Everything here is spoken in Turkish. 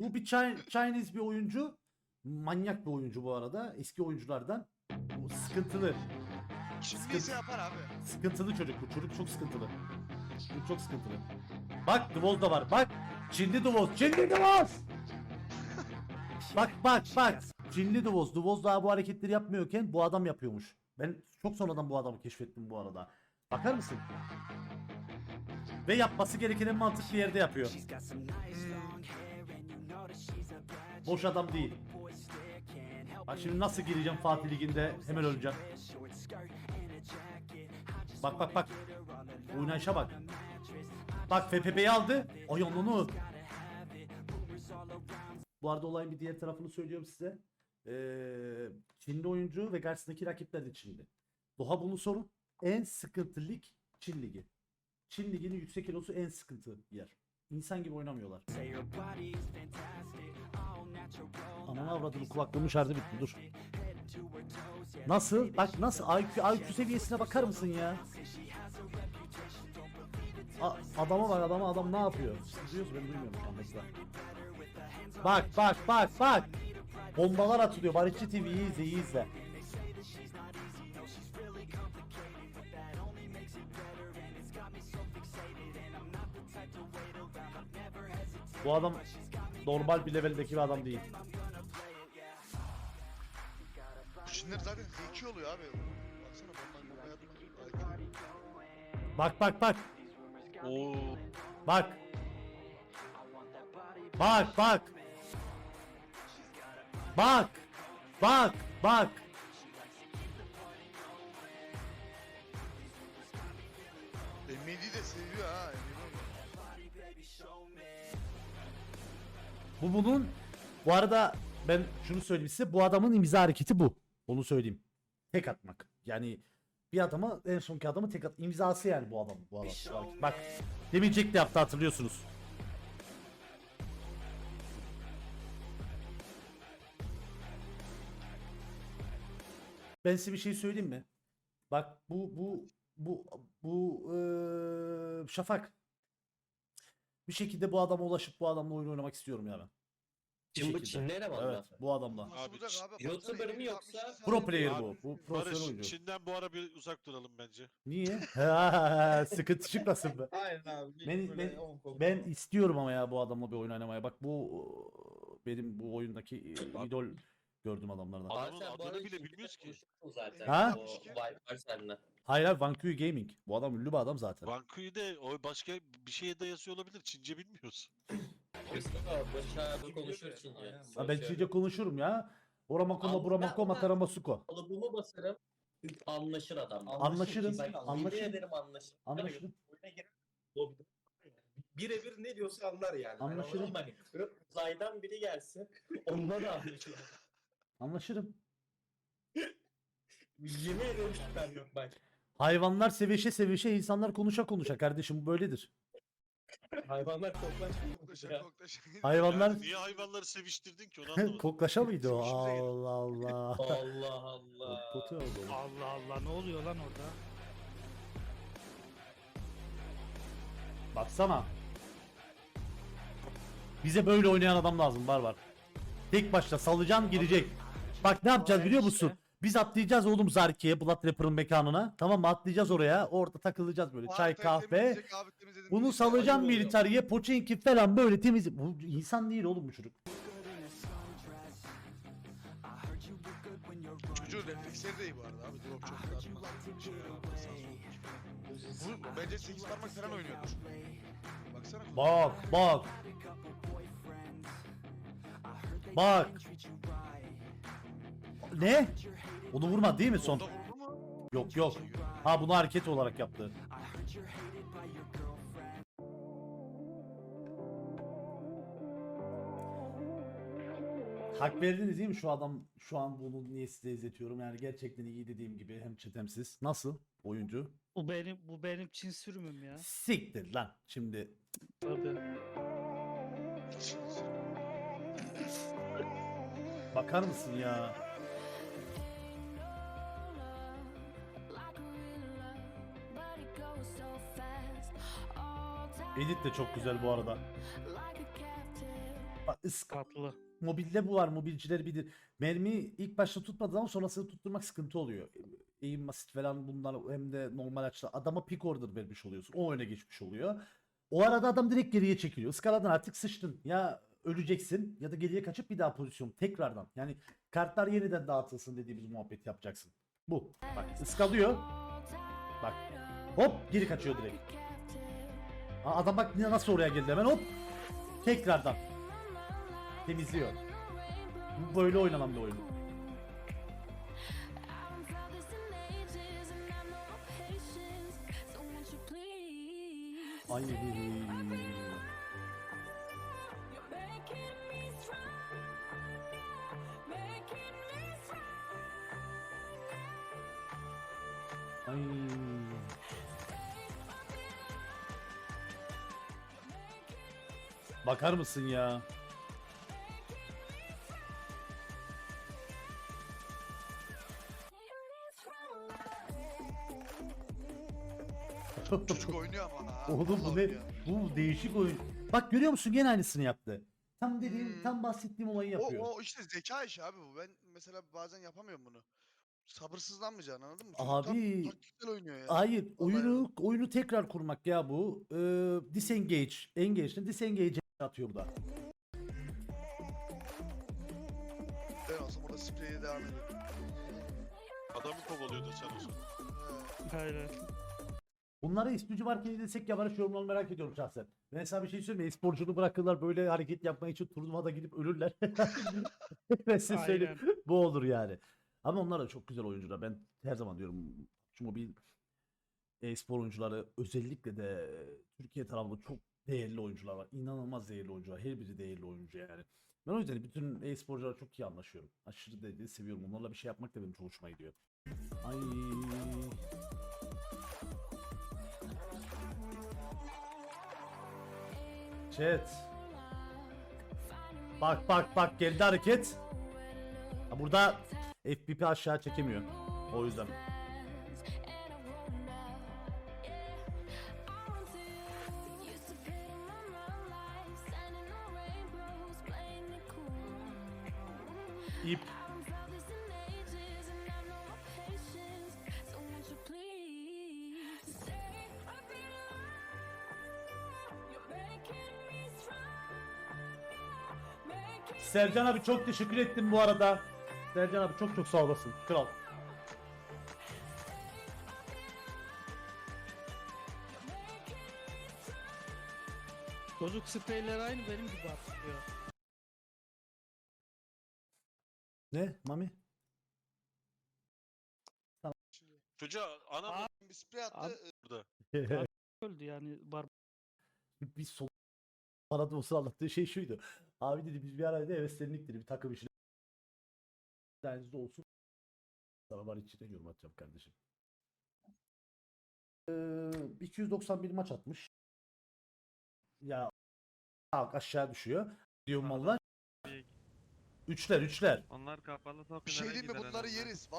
Bu bir Chi- Chinese bir oyuncu. Manyak bir oyuncu bu arada. Eski oyunculardan. Bu sıkıntılı. İse yapar abi. Sıkıntılı çocuk bu. Çocuk çok sıkıntılı. Çocuk çok sıkıntılı. Bak Dvoz da var. Bak. Çinli Dvoz. Çinli Dvoz. bak bak bak. Çinli Dvoz. Dvoz daha bu hareketleri yapmıyorken bu adam yapıyormuş. Ben çok sonradan bu adamı keşfettim bu arada. Bakar mısın? Ve yapması gereken en mantıklı yerde yapıyor. Boş adam değil. Bak şimdi nasıl gireceğim Fatih Ligi'nde hemen öleceğim. Bak bak bak. Oynayışa bak. Bak FPP'yi aldı. Ay onu. Bu arada olayın bir diğer tarafını söylüyorum size. Ee, Çinli oyuncu ve karşısındaki rakipler de Çinli. Doğa bunu sorun. En sıkıntı lig Çin Ligi. Çin Ligi'nin yüksek kilosu en sıkıntı yer. İnsan gibi oynamıyorlar. Ananı avradını kulaklığımın şarjı bitti dur. Nasıl? Bak nasıl? IQ, IQ seviyesine bakar mısın ya? A- adama bak adama adam ne yapıyor? Siz duyuyorsunuz ben duymuyorum şu an mesela. Bak bak bak bak. Bombalar atılıyor. Barışçı TV'yi izle iyi izle. Bu adam normal bir leveldeki bir adam değil. Çinler zaten zeki oluyor abi. Baksana bomba bomba yapma. Ay, Bak bak bak. Oo. Bak. Bak bak. Bak. Bak bak. Emidy de seviyor ha. Bu bunun bu arada ben şunu söyleyeyim size bu adamın imza hareketi bu. Onu söyleyeyim. Tek atmak. Yani bir adama en sonki adamı tek at imzası yani bu adam bu adam. hareket. Bak demin Jack de yaptı hatırlıyorsunuz. Ben size bir şey söyleyeyim mi? Bak bu bu bu bu eee, Şafak bir şekilde bu adama ulaşıp bu adamla oyun oynamak istiyorum ya ben. Şimdi bu şekilde. Eleman mı? Evet bu adamla. Abi, Ç- abi? YouTuber Emidy yoksa- 62 saniye Pro player Abi, bu. Bu profesyonel Barış oyuncu. Çin'den bu ara bir uzak duralım bence. Niye? Ha, Sıkıntı çıkmasın be. Aynen abi. Ben, ben, ben istiyorum ama ya bu adamla bir oyun oynamaya. Bak bu benim bu oyundaki idol gördüm adamlardan. Adamın Abi sen bu adını arada bile Çin'de bilmiyoruz ki. Zaten. Ha? O seninle. Hayır hayır Vancouver Gaming. Bu adam ünlü bir adam zaten. Bankuyu de o başka bir şeye de yazıyor olabilir. Çince bilmiyoruz. Mustafa Barış abi konuşur Çince. Ha, ben Çince konuşurum ya. Oramakoma Abi, buramakoma ben- taramasuko. Kalıbımı basarım. Anlaşır adam. Anlaşırım, Bak, yemin anlaşırım. ederim anlaşır. Anlaşırım. Oyuna girer. Lobide. Birebir ne diyorsa anlar yani. Anlaşırım. Ama bak uzaydan biri gelsin. Onunla da anlaşır. Anlaşırım. Yemin ederim şüphem yok bak. Hayvanlar sevişe sevişe insanlar konuşa konuşa kardeşim bu böyledir. Hayvanlar koklaşmıyor. Koklaşa koklaşa. Hayvanlar Yani niye hayvanları seviştirdin ki onu anlamadım. koklaşa mıydı o? Allah Allah. Allah Allah. Kötü oldu. Allah Allah ne oluyor lan orada? Baksana. Bize böyle oynayan adam lazım var var. Tek başına salacağım girecek. Bak ne yapacağız biliyor musun? Biz atlayacağız oğlum Zarki'ye Blood Rapper'ın mekanına. Tamam mı? Atlayacağız oraya. Orada takılacağız böyle. Çay kahve. Bunu salacağım militariye. Poçenki falan böyle temiz. Bu insan değil oğlum bu çocuk. Çocuğun refleksleri de iyi bu arada abi. Drop çok. Bir şey. Bu bence 8 parmak falan oynuyordur. Baksana. Bak bak. Bak. Ne? Onu vurma değil mi son? Yok yok. Ha bunu hareket olarak yaptı. Hak verdiniz değil mi şu adam şu an bunu niye size izletiyorum yani gerçekten iyi dediğim gibi hem çetemsiz. Nasıl oyuncu? Bu benim bu benim Çin sürümüm ya. Siktir lan şimdi. Tabii. Bakar mısın ya? Edit de çok güzel bu arada. Bak ıska Tatlı. mobilde bu var. Mobilciler bilir. Mermi ilk başta tutmadığı zaman sonrasını tutturmak sıkıntı oluyor. Eğim basit falan bunlar hem de normal açıda adama pick order vermiş oluyorsun. O öne geçmiş oluyor. O arada adam direkt geriye çekiliyor. Iskaladan artık sıçtın. Ya öleceksin ya da geriye kaçıp bir daha pozisyon tekrardan. Yani kartlar yeniden dağıtılsın dediğimiz muhabbet yapacaksın. Bu. Bak ıskalıyor. Bak. Hop geri kaçıyor direkt. Adam bak nasıl oraya geldi hemen hop. Tekrardan. Temizliyor. Böyle oynanan bir oyun. Ay. Ay. Bakar mısın ya? Çocuk oynuyor ama ha. Oğlum vallahi bu ne? oynuyor. Bu değişik oyun. Bak görüyor musun? Gene aynısını yaptı. Tam dediğim, Hmm. tam bahsettiğim olayı O, yapıyor. o işte zeka işi abi bu. Ben mesela bazen yapamıyorum bunu. Sabırsızlanmayacaksın anladın mı? Abi- Çocuk tam taktiksel oynuyor ya. Hayır, oyunu oyunu tekrar kurmak ya bu. Ee, disengage, engage'den disengage atıyor bu da. Ben olsam orada spreye devam ederim. Adamı kovalıyordu sen olsun. Aynen. Bunlara istiyorcu varken desek ya bana şu yorumlarını merak ediyorum şahsen. Ben sana bir şey söyleyeyim mi? E-sporcunu bırakırlar böyle hareket yapmak için turnuvada gidip ölürler. ben size söyleyeyim. Bu olur yani. Ama onlar da çok güzel oyuncular. Ben her zaman diyorum şu mobil e-spor oyuncuları özellikle de Türkiye tarafında çok değerli oyuncular var. İnanılmaz değerli oyuncular. Her biri değerli oyuncu yani. Ben o yüzden bütün e-sporcularla çok iyi anlaşıyorum. Aşırı derecede seviyorum. Onlarla bir şey yapmak da benim çok hoşuma gidiyor. Ay. Chat. Bak bak bak geldi hareket. Ha, burada FPP aşağı çekemiyor. O yüzden. İp. Sercan abi çok teşekkür ettim bu arada. Sercan abi çok çok sağ olasın. Kral. Çocuk spreyleri aynı benim gibi atıyor. Ne Mami? Çocuğa anam Bir sprey attı. Abi- e, burada. Öldü yani bar bir sol bana da olsa anlattığı şey şuydu. Abi dedi biz bir arada heveslendik dedi bir takım işine. Denizde olsun. Sana var içine yorum atacağım kardeşim. Ee, 291 maç atmış. Ya bak aşağı düşüyor. Diyor mallar. Üçler üçler. Onlar kapalı top Bir şey diyeyim mi bunları yeriz. Vallahi